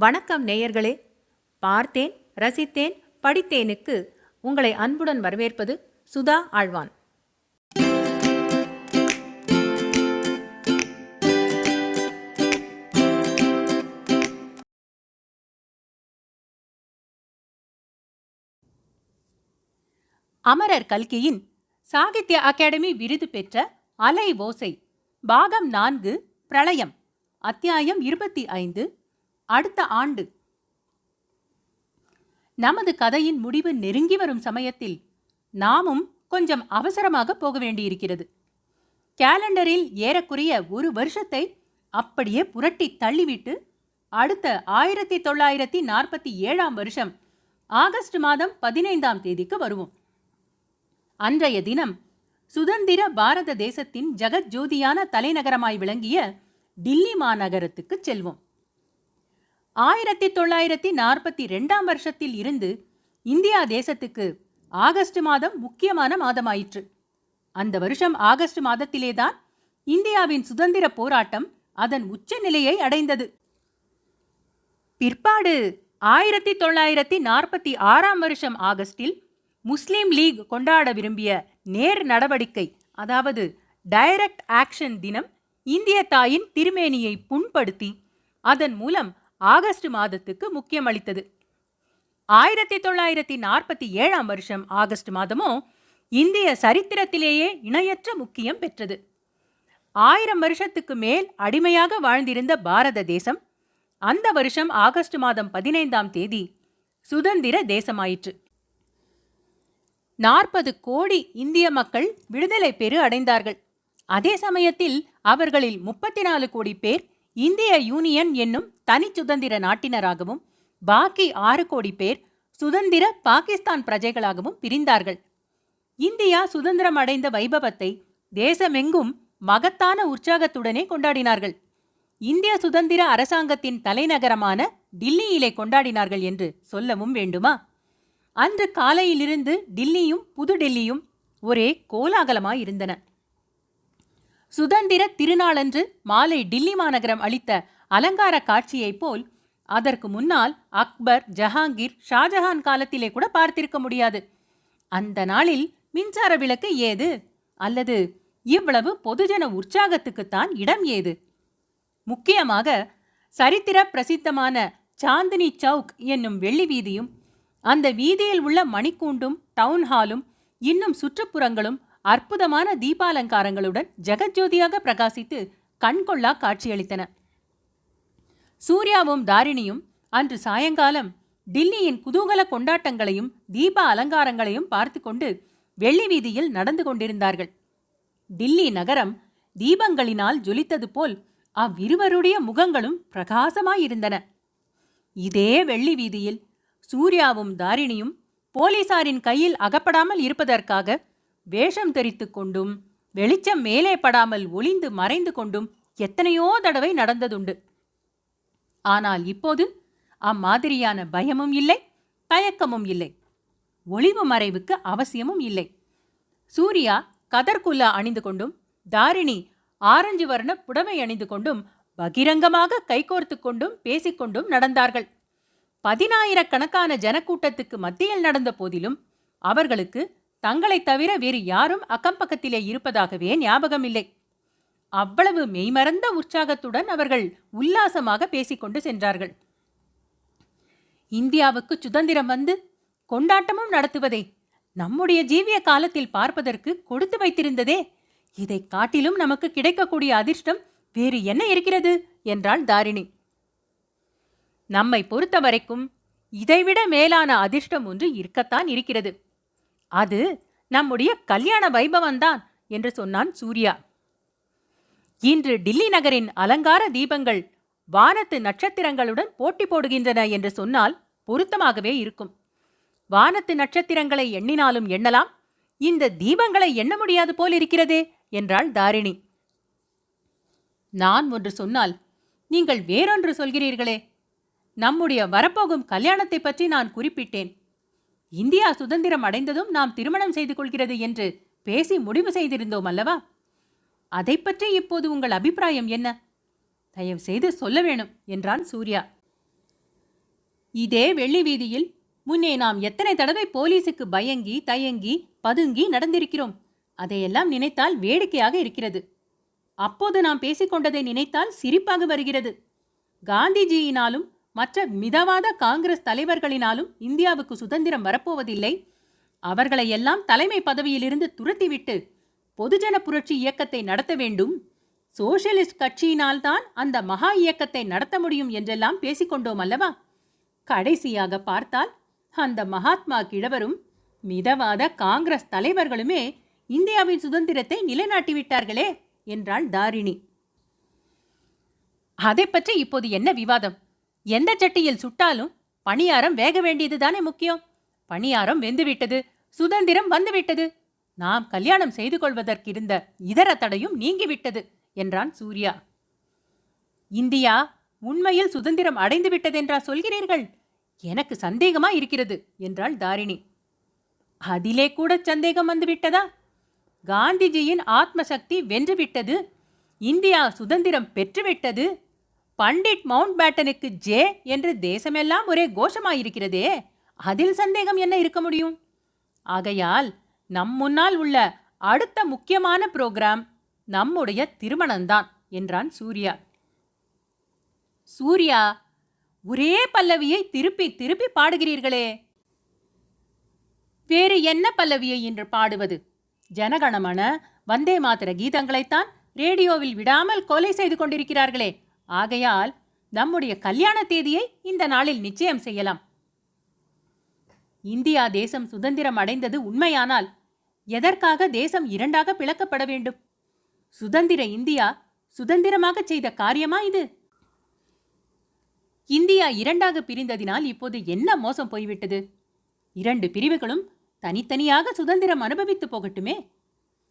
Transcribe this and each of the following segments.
வணக்கம் நேயர்களே. பார்த்தேன் ரசித்தேன் படித்தேனுக்கு உங்களை அன்புடன் வரவேற்பது சுதா ஆழ்வான். அமரர் கல்கியின் சாகித்ய அகாடமி விருது பெற்ற அலை ஓசை பாகம் நான்கு பிரளயம் அத்தியாயம் இருபத்தி ஐந்து அடுத்த ஆண்டு. நமது கதையின் முடிவு நெருங்கி வரும் சமயத்தில் நாமும் கொஞ்சம் அவசரமாக போக வேண்டியிருக்கிறது. கேலண்டரில் ஏறக்குறைய ஒரு வருஷத்தை அப்படியே புரட்டி தள்ளிவிட்டு அடுத்த ஆயிரத்தி தொள்ளாயிரத்தி நாற்பத்தி ஏழாம் வருஷம் ஆகஸ்ட் மாதம் பதினைந்தாம் தேதிக்கு வருவோம். அன்றைய தினம் சுதந்திர பாரத தேசத்தின் ஜெகஜோதியான தலைநகரமாய் விளங்கிய டில்லி மாநகரத்துக்கு செல்வோம். ஆயிரத்தி தொள்ளாயிரத்தி நாற்பத்தி ரெண்டாம் வருஷத்தில் இருந்து இந்தியா தேசத்துக்கு ஆகஸ்ட் மாதம் முக்கியமான மாதமாயிற்று. அந்த வருஷம் ஆகஸ்ட் மாதத்திலேதான் இந்தியாவின் சுதந்திர போராட்டம் அதன் உச்ச நிலையை அடைந்தது. பிற்பாடு ஆயிரத்தி தொள்ளாயிரத்தி நாற்பத்தி ஆறாம் வருஷம் ஆகஸ்டில் முஸ்லீம் லீக் கொண்டாட விரும்பிய நேர் நடவடிக்கை அதாவது டைரக்ட் ஆக்ஷன் தினம் இந்திய தாயின் திருமேனியை புண்படுத்தி அதன் மூலம் ஆகஸ்ட் மாதத்துக்கு முக்கியம் அளித்தது. ஆயிரத்தி தொள்ளாயிரத்தி நாற்பத்தி ஏழாம் வருஷம் ஆகஸ்ட் மாதமும் இந்திய சரித்திரத்திலேயே இணையற்ற முக்கியம் பெற்றது. ஆயிரம் வருஷத்துக்கு மேல் அடிமையாக வாழ்ந்திருந்த பாரத தேசம் அந்த வருஷம் ஆகஸ்ட் மாதம் பதினைந்தாம் தேதி சுதந்திர தேசமாயிற்று. நாற்பது கோடி இந்திய மக்கள் விடுதலை பெறு அடைந்தார்கள். அதே சமயத்தில் அவர்களில் முப்பத்தி நாலு கோடி பேர் இந்திய யூனியன் என்னும் தனி சுதந்திர நாட்டினராகவும் பாக்கி ஆறு கோடி பேர் சுதந்திர பாகிஸ்தான் பிரஜைகளாகவும் பிரிந்தார்கள். இந்தியா சுதந்திரம் அடைந்த வைபவத்தை தேசமெங்கும் மகத்தான உற்சாகத்துடனே கொண்டாடினார்கள். இந்திய சுதந்திர அரசாங்கத்தின் தலைநகரமான டில்லியிலே கொண்டாடினார்கள் என்று சொல்லவும் வேண்டுமா? அன்று காலையிலிருந்து டில்லியும் புதுடெல்லியும் ஒரே கோலாகலமாயிருந்தன. சுதந்திர திருநாளன்று மாலை டில்லி மாநகரம் அளித்த அலங்கார காட்சியைப் போல் அதற்கு முன்னால் அக்பர் ஜஹாங்கீர் ஷாஜஹான் காலத்திலே கூட பார்த்திருக்க முடியாது. அந்த நாளில் மின்சார விளக்கு ஏது? அல்லது இவ்வளவு பொதுஜன உற்சாகத்துக்குத்தான் இடம் ஏது? முக்கியமாக சரித்திர பிரசித்தமான சாந்தினி சவுக் என்னும் வெள்ளி வீதியும் அந்த வீதியில் உள்ள மணிக்கூண்டும் டவுன் ஹாலும் இன்னும் சுற்றுப்புறங்களும் அற்புதமான தீபாலங்காரங்களுடன் ஜெகஜோதியாக பிரகாசித்து கண்கொள்ளா காட்சியளித்தன. சூர்யாவும் தாரிணியும் அன்று சாயங்காலம் டில்லியின் குதூகல கொண்டாட்டங்களையும் தீப அலங்காரங்களையும் பார்த்து கொண்டு வெள்ளி வீதியில் நடந்து கொண்டிருந்தார்கள். டில்லி நகரம் தீபங்களினால் ஜொலித்தது போல் அவ்விருவருடைய முகங்களும் பிரகாசமாயிருந்தன. இதே வெள்ளி வீதியில் சூர்யாவும் தாரிணியும் போலீசாரின் கையில் அகப்படாமல் இருப்பதற்காக வேஷம் தெரித்து கொண்டும் வெளிச்சம் மேலே படாமல் ஒளிந்து மறைந்து கொண்டும் எத்தனையோ தடவை நடந்ததுண்டு. ஆனால் இப்போது அம்மாதிரியான பயமும் இல்லை தயக்கமும் இல்லை. ஒளிவு மறைவுக்கு அவசியமும் இல்லை. சூர்யா கதர்குல்லா அணிந்து கொண்டும் தாரிணி ஆரஞ்சு வர்ண புடவை அணிந்து கொண்டும் பகிரங்கமாக கைகோர்த்து கொண்டும் பேசிக்கொண்டும் நடந்தார்கள். பதினாயிரக்கணக்கான ஜனக்கூட்டத்துக்கு மத்தியில் நடந்த போதிலும் அவர்களுக்கு தங்களைத் தவிர வேறு யாரும் அக்கம்பக்கத்திலே இருப்பதாகவே ஞாபகமில்லை. அவ்வளவு மெய்மறந்த உற்சாகத்துடன் அவர்கள் உல்லாசமாக பேசிக்கொண்டு சென்றார்கள். இந்தியாவுக்கு சுதந்திரம் வந்து கொண்டாட்டமும் நடத்துவதை நம்முடைய ஜீவிய காலத்தில் பார்ப்பதற்கு கொடுத்து வைத்திருந்ததே இதைக் காட்டிலும் நமக்கு கிடைக்கக்கூடிய அதிர்ஷ்டம் வேறு என்ன இருக்கிறது? என்றாள் தாரிணி. நம்மை பொறுத்த வரைக்கும் இதைவிட மேலான அதிர்ஷ்டம் ஒன்று இருக்கத்தான் இருக்கிறது. அது நம்முடைய கல்யாண வைபவம்தான் என்று சொன்னான் சூர்யா. இன்று டில்லி நகரின் அலங்கார தீபங்கள் வானத்து நட்சத்திரங்களுடன் போட்டி போடுகின்றன என்று சொன்னால் பொருத்தமாகவே இருக்கும். வானத்து நட்சத்திரங்களை எண்ணினாலும் எண்ணலாம். இந்த தீபங்களை எண்ண முடியாது போல் இருக்கிறதே என்றாள் தாரிணி. நான் ஒன்று சொன்னால் நீங்கள் வேறொன்று சொல்கிறீர்களே. நம்முடைய வரப்போகும் கல்யாணத்தை பற்றி நான் குறிப்பிட்டேன். இந்தியா சுதந்திரம் அடைந்ததும் நாம் திருமணம் செய்து கொள்கிறது என்று பேசி முடிவு செய்திருந்தோம் அல்லவா? அதை பற்றி இப்போது உங்கள் அபிப்பிராயம் என்ன? தயவு செய்து சொல்ல வேணும் என்றான் சூர்யா. இதே வெள்ளி வீதியில் முன்னே நாம் எத்தனை தடவை போலீசுக்கு பயங்கி தயங்கி பதுங்கி நடந்திருக்கிறோம். அதையெல்லாம் நினைத்தால் வேடிக்கையாக இருக்கிறது. அப்போது நாம் பேசிக்கொண்டதை நினைத்தால் சிரிப்பாக வருகிறது. காந்திஜியினாலும் மற்ற மிதவாத காங்கிரஸ் தலைவர்களினாலும் இந்தியாவுக்கு சுதந்திரம் வரப்போவதில்லை. அவர்களை எல்லாம் தலைமை பதவியிலிருந்து துரத்திவிட்டு பொதுஜன புரட்சி இயக்கத்தை நடத்த வேண்டும். சோஷலிஸ்ட் கட்சியினால்தான் அந்த மகா இயக்கத்தை நடத்த முடியும் என்றெல்லாம் பேசிக்கொண்டோம் அல்லவா? கடைசியாக பார்த்தால் அந்த மகாத்மா கிழவரும் மிதவாத காங்கிரஸ் தலைவர்களுமே இந்தியாவின் சுதந்திரத்தை நிலைநாட்டிவிட்டார்களே என்றாள் தாரிணி. அதை பற்றி இப்போது என்ன விவாதம்? எந்த சட்டியில் சுட்டாலும் பணியாரம் வேக வேண்டியதுதானே முக்கியம். பணியாரம் வெந்துவிட்டது சுதந்திரம் வந்துவிட்டது. நாம் கல்யாணம் செய்து கொள்வதற்கிருந்த இதர தடையும் நீங்கிவிட்டது என்றான் சூர்யா. இந்தியா உண்மையில் சுதந்திரம் அடைந்து விட்டதென்றா சொல்கிறீர்கள்? எனக்கு சந்தேகமா இருக்கிறது என்றாள் தாரிணி. அதிலே கூட சந்தேகம் வந்து விட்டதா காந்திஜியின் ஆத்மசக்தி வென்றுவிட்டது. இந்தியா சுதந்திரம் பெற்றுவிட்டது. பண்டிட் மவுண்ட் பேட்டனுக்கு ஜே என்று தேசமெல்லாம் ஒரே கோஷமாயிருக்கிறதே. அதில் சந்தேகம் என்ன இருக்க முடியும்? ஆகையால் நம் முன்னால் உள்ள அடுத்த முக்கியமான புரோகிராம் நம்முடைய திருமணம்தான் என்றான் சூர்யா. சூர்யா ஒரே பல்லவியை திருப்பி திருப்பி பாடுகிறீர்களே. வேறு என்ன பல்லவியை இன்று பாடுவது? ஜனகணமன வந்தே மாத்திர கீதங்களைத்தான் ரேடியோவில் விடாமல் கொலை செய்து கொண்டிருக்கிறார்களே. ஆகையால் நம்முடைய கல்யாண தேதியை இந்த நாளில் நிச்சயம் செய்யலாம். இந்தியா தேசம் சுதந்திரம் அடைந்தது உண்மையானால் எதற்காக தேசம் இரண்டாக பிளக்கப்பட வேண்டும்? சுதந்திர இந்தியா சுதந்திரமாக செய்த காரியமா இது? இந்தியா இரண்டாக பிரிந்ததினால் இப்போது என்ன மோசம் போய்விட்டது? இரண்டு பிரிவுகளும் தனித்தனியாக சுதந்திரம் அனுபவித்து போகட்டுமே.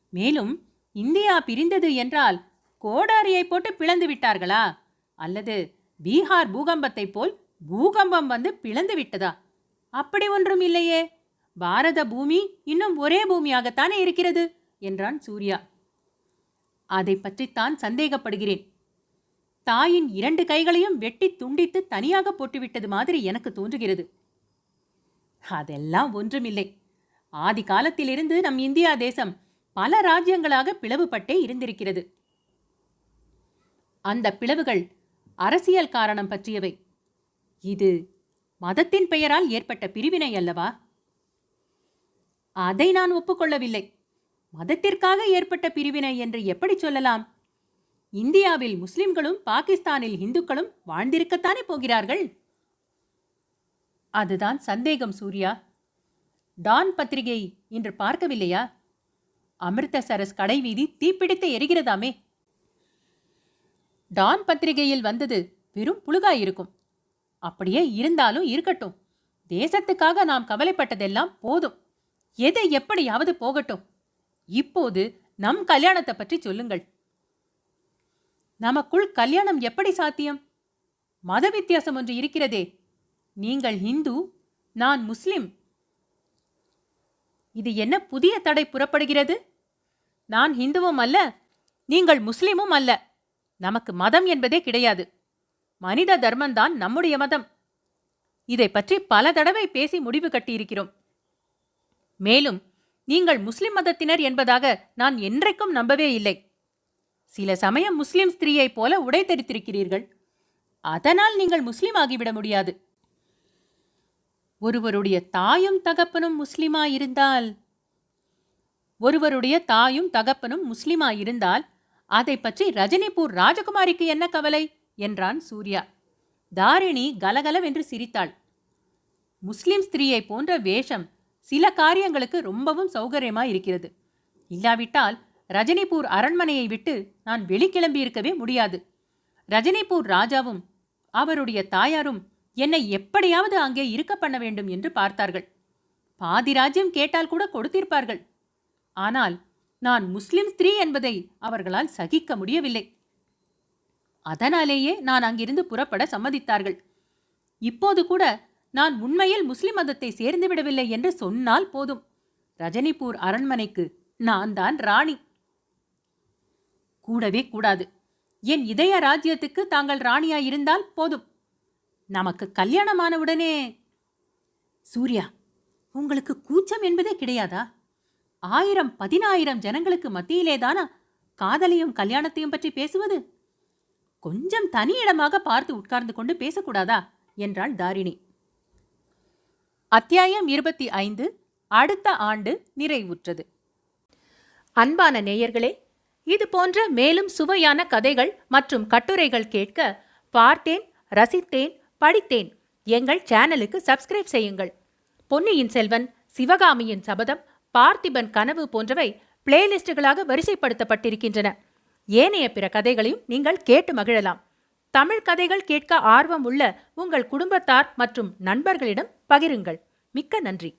மேலும் இந்தியா பிரிந்தது என்றால் கோடாரியை போட்டு பிளந்து விட்டார்களா? அல்லது பீகார் பூகம்பத்தைப் போல் பூகம்பம் வந்து பிளந்து விட்டதா? அப்படி ஒன்றும் இல்லையே. பாரத பூமி இன்னும் ஒரே பூமியாகத்தானே இருக்கிறது? என்றான் சூர்யா. அதை பற்றித்தான் சந்தேகப்படுகிறேன். தாயின் இரண்டு கைகளையும் வெட்டி துண்டித்து தனியாக போட்டுவிட்டது மாதிரி எனக்கு தோன்றுகிறது. அதெல்லாம் ஒன்றுமில்லை. ஆதி காலத்திலிருந்து நம் இந்தியா தேசம் பல ராஜ்யங்களாக பிளவுபட்டே இருந்திருக்கிறது. அந்த பிளவுகள் அரசியல் காரணம் பற்றியவை. இது மதத்தின் பெயரால் ஏற்பட்ட பிரிவினை அல்லவா? அதை நான் ஒப்புக்கொள்ளவில்லை. மதத்திற்காக ஏற்பட்ட பிரிவினை என்று எப்படி சொல்லலாம்? இந்தியாவில் முஸ்லிம்களும் பாகிஸ்தானில் இந்துக்களும் வாழ்ந்திருக்கத்தானே போகிறார்கள்? அதுதான் சந்தேகம் சூர்யா. டான் பத்திரிகை இன்று பார்க்கவில்லையா? அமிர்தசரஸ் கடைவீதி தீப்பிடித்து எரிகிறதாமே. டான் பத்திரிகையில் வந்தது வெறும் புழுகாயிருக்கும். அப்படியே இருந்தாலும் இருக்கட்டும். தேசத்துக்காக நாம் கவலைப்பட்டதெல்லாம் போதும். எது எப்படியாவது போகட்டும். இப்போது நம் கல்யாணத்தை பற்றி சொல்லுங்கள். நமக்குள் கல்யாணம் எப்படி சாத்தியம்? மத வித்தியாசம் ஒன்று இருக்கிறதே. நீங்கள் இந்து நான் முஸ்லிம். இது என்ன புதிய தடை புறப்படுகிறது? நான் ஹிந்துவும் அல்ல நீங்கள் முஸ்லிமும் அல்ல. நமக்கு மதம் என்பதே கிடையாது. மனித தர்மந்தான் நம்முடைய மதம். இதை பற்றி பல தடவை பேசி முடிவு கட்டியிருக்கிறோம். மேலும் நீங்கள் முஸ்லிம் மதத்தினர் என்பதாக நான் என்றைக்கும் நம்பவே இல்லை. சில சமயம் முஸ்லிம் ஸ்திரீயைப் போல உடை தெரித்திருக்கிறீர்கள். அதனால் நீங்கள் முஸ்லிம் ஆகிவிட முடியாது. ஒருவருடைய தாயும் தகப்பனும் முஸ்லிமா இருந்தால் ஒருவருடைய தாயும் தகப்பனும் முஸ்லிமா இருந்தால் அதை பற்றி ரஜினிபூர் ராஜகுமாரிக்கு என்ன கவலை? என்றான் சூர்யா. தாரிணி கலகலவென்று சிரித்தாள். முஸ்லிம் ஸ்திரீயை போன்ற வேஷம் சில காரியங்களுக்கு ரொம்பவும் சௌகரியமா இருக்கிறது. இல்லாவிட்டால் ரஜினிபூர் அரண்மனையை விட்டு நான் வெளிக்கிளம்பியிருக்கவே முடியாது. ரஜினிபூர் ராஜாவும் அவருடைய தாயாரும் என்னை எப்படியாவது அங்கே இருக்க பண்ண வேண்டும் என்று பார்த்தார்கள். பாதி ராஜ்யம் கேட்டால் கூட கொடுத்திருப்பார்கள். ஆனால் நான் முஸ்லிம் ஸ்திரீ என்பதை அவர்களால் சகிக்க முடியவில்லை. அதனாலேயே நான் அங்கிருந்து புறப்பட சம்மதித்தார்கள். இப்போது கூட நான் உண்மையில் முஸ்லிம் மதத்தை சேர்ந்து விடவில்லை என்று சொன்னால் போதும். ரஜினிபூர் அரண்மனைக்கு நான் தான் ராணி. கூடவே கூடாது. என் இதய ராஜ்யத்துக்கு தாங்கள் ராணியாயிருந்தால் போதும். நமக்கு கல்யாணமான உடனே சூர்யா உங்களுக்கு கூச்சம் என்பதே கிடையாதா? ஆயிரம் பதினாயிரம் ஜனங்களுக்கு மத்தியிலே தானா காதலையும் கல்யாணத்தையும் பற்றி பேசுவது? கொஞ்சம் தனி இடமாக பார்த்து உட்கார்ந்து கொண்டு பேசக்கூடாதா? என்றாள் தாரிணி. அத்தியாயம் இருபத்தி ஐந்து. அடுத்த ஆண்டு நிறைவுற்றது. அன்பான நேயர்களே இது போன்ற மேலும் சுவையான கதைகள் மற்றும் கட்டுரைகள் கேட்க பார்த்தேன் ரசித்தேன் படித்தேன். எங்கள் சேனலுக்கு சப்ஸ்கிரைப் செய்யுங்கள். பொன்னியின் செல்வன் சிவகாமியின் சபதம் பார்த்திபன் கனவு போன்றவை பிளேலிஸ்டுகளாக வரிசைப்படுத்தப்பட்டிருக்கின்றன. ஏனைய பிற கதைகளையும் நீங்கள் கேட்டு மகிழலாம். தமிழ் கதைகள் கேட்க ஆர்வம் உள்ள உங்கள் குடும்பத்தார் மற்றும் நண்பர்களிடம் பகிருங்கள். மிக்க நன்றி.